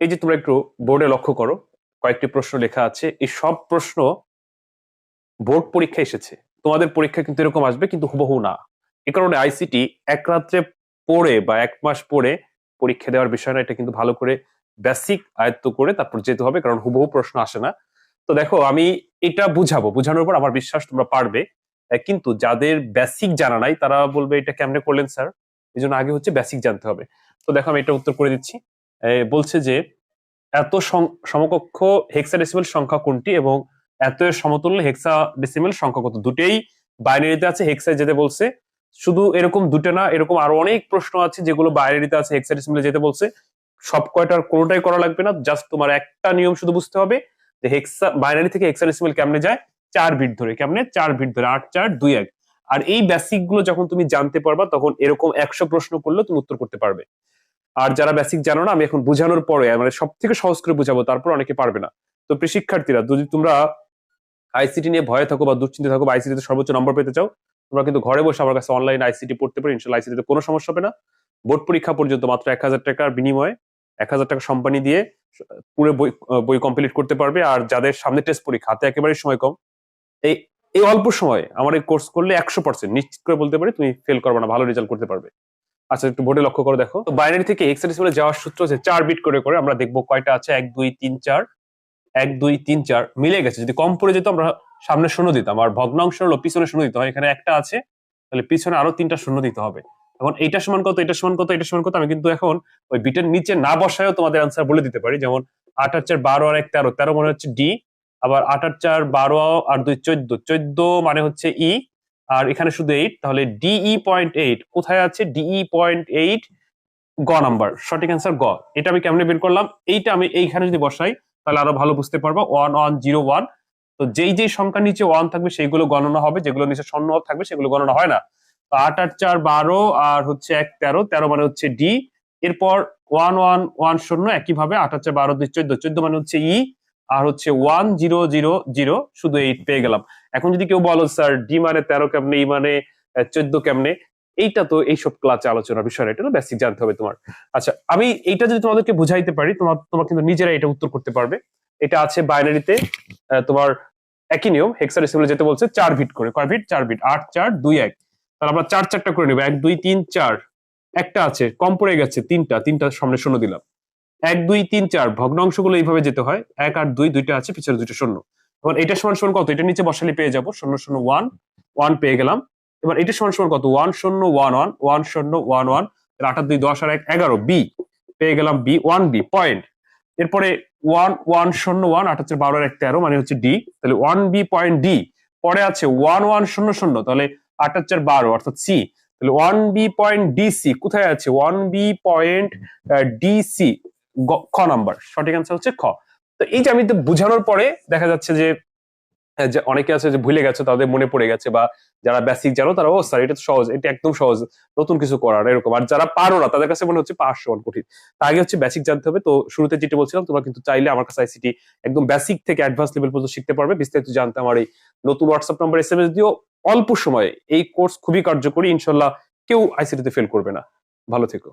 এই যে তোমরা একটু বোর্ডে লক্ষ্য করো, কয়েকটি প্রশ্ন লেখা আছে, এই সব প্রশ্ন বোর্ড পরীক্ষা এসেছে। তোমাদের পরীক্ষা কিন্তু এরকম আসবে, কিন্তু হুবহু না। এ কারণে আইসিটি এক রাত্রে পড়ে বা এক মাস পড়ে পরীক্ষা দেওয়ার বিষয় এটা কিন্তু ভালো করে বেসিক আয়ত্ত করে তারপর যেতে হবে, কারণ হুবহু প্রশ্ন আসে না। তো দেখো, আমি এটা বুঝাবো। বুঝানোর পর আমার বিশ্বাস তোমরা পারবে। কিন্তু যাদের বেসিক জানা নাই, তারা বলবে, এটা কেমনে করলেন স্যার এই জন্য আগে হচ্ছে বেসিক জানতে হবে। তো দেখো, আমি এটা উত্তর করে দিচ্ছি। বলছে যে এত সমকক্ষ হেক্সাডেসিমেল সংখ্যা কোনটি এবং এত সমতুল্য হেক্সা ডেসিমেল সংখ্যা কত? দুটেই বাইনারিতে আছে হেক্সায় যেতে বলছে। শুধু এরকম দুটো না, এরকম আরও অনেক প্রশ্ন আছে যেগুলো বাইনারিতে আছে হেক্সাডেসিমেলে যেতে বলছে। সব কয়টার কোনোটাই করা লাগবে না জাস্ট তোমার একটা নিয়ম শুধু বুঝতে হবে যে হেক্সা বাইনারি থেকে হেক্সাডেসিমেল কেমনে যায়? চার বিট ধরে, কেমনে? চার বিট ধরে, আট, চার, দুই, এক। আর এই বেসিকগুলো যখন তুমি জানতে পারবা, তখন এরকম একশো প্রশ্ন করলে তুমি উত্তর করতে পারবে। আর যারা বেসিক জানো না, আমি এখন বোঝানোর পরে মানে সব থেকে সহজ করে বুঝাবো, তারপর অনেকে পারবে না। তো শিক্ষার্থীরা, যদি তোমরা আইসিটি নিয়ে ভয়ে থাকো বা দুশ্চিন্তা থাকো বা আইসিটি তে সর্বোচ্চ নম্বর পেতে চাও, তোমরা কিন্তু ঘরে বসে আমার কাছে অনলাইন আইসিটি পড়তে পারো, ইনশাল্লাহ আইসিটি তে কোনো সমস্যা হবে না। বোর্ড পরীক্ষা পর্যন্ত মাত্র এক হাজার টাকার বিনিময়ে, এক হাজার টাকা কোম্পানি দিয়ে, পুরো বই বই কমপ্লিট করতে পারবে। আর যাদের সামনে টেস্ট পরীক্ষা, হাতে একেবারে সময় কম, এই এই অল্প সময়ে আমার এই কোর্স করলে একশো পার্সেন্ট নিশ্চিত করে বলতে পারি তুমি ফেল করবে না, ভালো রেজাল্ট করতে পারবে। আচ্ছা একটু বোর্ডে লক্ষ্য করে দেখো। তো বাইনারি থেকে হেক্সাডেসিমেলে যাওয়ার সূত্র হচ্ছে চার বিট করে করে আমরা দেখব কয়টা আছে। এক, দুই, তিন, চার। এক, দুই, তিন, চার মিলে গেছে। যদি কম পড়ে যেত আমরা সামনে শূন্য দিতাম। আর ভগ্নাংশ হলো পিছনে শূন্য দিতে হয়। এখানে একটা আছে, তাহলে পিছনে আরও তিনটা শূন্য দিতে হবে। এখন এইটা সমান কত, এটা সমান কত, এটা সমান কত, আমি কিন্তু এখন ওই বিটের নিচে না বসায়ও তোমাদের আনসার বলে দিতে পারি। যেমন আট আর চার বারো আর এক তেরো। তেরো মানে হচ্ছে ডি আবার আট আর চার বারো আর দুই চোদ্দ। চোদ্দ মানে হচ্ছে ই আর এখানে শুধু এইট তাহলে ডিই পয়েন্ট এইট কোথায় আছে? ডিই পয়েন্ট এইট গ নাম্বার সঠিক অ্যান্সার গ। এটা আমি কেমনে বের করলাম? এইটা আমি এইখানে যদি বসাই, তাহলে আরও ভালো বুঝতে পারব। ওয়ান ওয়ান জিরো ওয়ান তো যেই যেই সংখ্যার নিচে ওয়ান থাকবে, সেইগুলো গণনা হবে। যেগুলো নিচে শূন্য থাকবে, সেগুলো গণনা হয় না। তো আট আট, চার, বারো, আর হচ্ছে এক, তেরো। তেরো মানে হচ্ছে ডি এরপর ওয়ান ওয়ান ওয়ান শূন্য, একইভাবে আট আট, চার, বারো, দুই, চোদ্দ। চোদ্দ মানে হচ্ছে ই আর হচ্ছে ওয়ান জিরো জিরো জিরো শুধু এইট পেয়ে গেলাম। এখন যদি কেউ বলো, স্যার ডি মানে তেরো কেমনে ই মানে চোদ্দ কেমনে? এইটা তো এইসব ক্লাসে আলোচনার বিষয় এটা বেসিক জানতে হবে তোমার। আচ্ছা আমি এইটা যদি তোমাদেরকে বুঝাইতে পারি, তোমার তোমার কিন্তু নিজেরা এটা উত্তর করতে পারবে। এটা আছে বাইনারিতে তোমার একই নিয়ম হেক্সাডেসিমেলে যেতে বলছে, চার বিট করে, কয় বিট চার বিট আট, চার, দুই, এক। তাহলে আমরা চার, চারটা করে নেব, এক, দুই, তিন, চার। একটা আছে, কম পড়ে গেছে, তিনটা তিনটা সামনে শূন্য দিলাম। এক, দুই, তিন, চার ভগ্নাংশগুলো এইভাবে যেতে হয়। এক আর দুই, দুইটা আছে, পিছনে দুইটা শূন্য। এবার এটা সমান সমান কত? এটা নিচে বসালে পেয়ে যাব। শূন্য শূন্য, ওয়ান ওয়ান পেয়ে গেলাম। এবার এটা সমান সমান কত? ওয়ান, শূন্য, ওয়ান ওয়ান ওয়ান, শূন্য, ওয়ান ওয়ান আট আর দুই, দশ আর এক, এগারো, বি, পেয়ে গেলাম বি, ওয়ান, বি, পয়েন্ট। এরপরে ওয়ান ওয়ান, শূন্য, ওয়ান, আট হচ্ছে বারো এক, তেরো মানে হচ্ছে ডি। তাহলে ওয়ান, বি, পয়েন্ট ডি। পরে আছে ওয়ান ওয়ান, শূন্য শূন্য, তাহলে আট হচ্ছে বারো, অর্থাৎ সি। তাহলে one, B, point D C, কোথায় আছে? One, B, point D C. খ নাম্বার, সঠিক অ্যান্সার হচ্ছে খ। তো এই যে আমি বুঝানোর পরে দেখা যাচ্ছে যে যে অনেকে আছে যে ভুলে গেছে, তাদের মনে পড়ে গেছে বা যারা বেসিক জানো, তারা, ও স্যার এটা তো সহজ, এটা একদম সহজ, নতুন কিছু করার এরকম। আর যারা পারো না, তাদের কাছে মনে হচ্ছে পাঁচশো সমান কঠিন তার আগে হচ্ছে বেসিক জানতে হবে, তো শুরুতে যেটা বলছিলাম, তোমরা কিন্তু চাইলে আমার কাছে আইসিটি একদম বেসিক থেকে অ্যাডভান্স লেভেল পর্যন্ত শিখতে পারবে। বিস্তারিত জানতে আমার এই নতুন WhatsApp number S M S দিও। অল্প সময়ে এই কোর্স খুবই কার্যকরী, ইনশাল্লাহ কেউ আইসিটিতে ফেল করবে না। ভালো থেকো।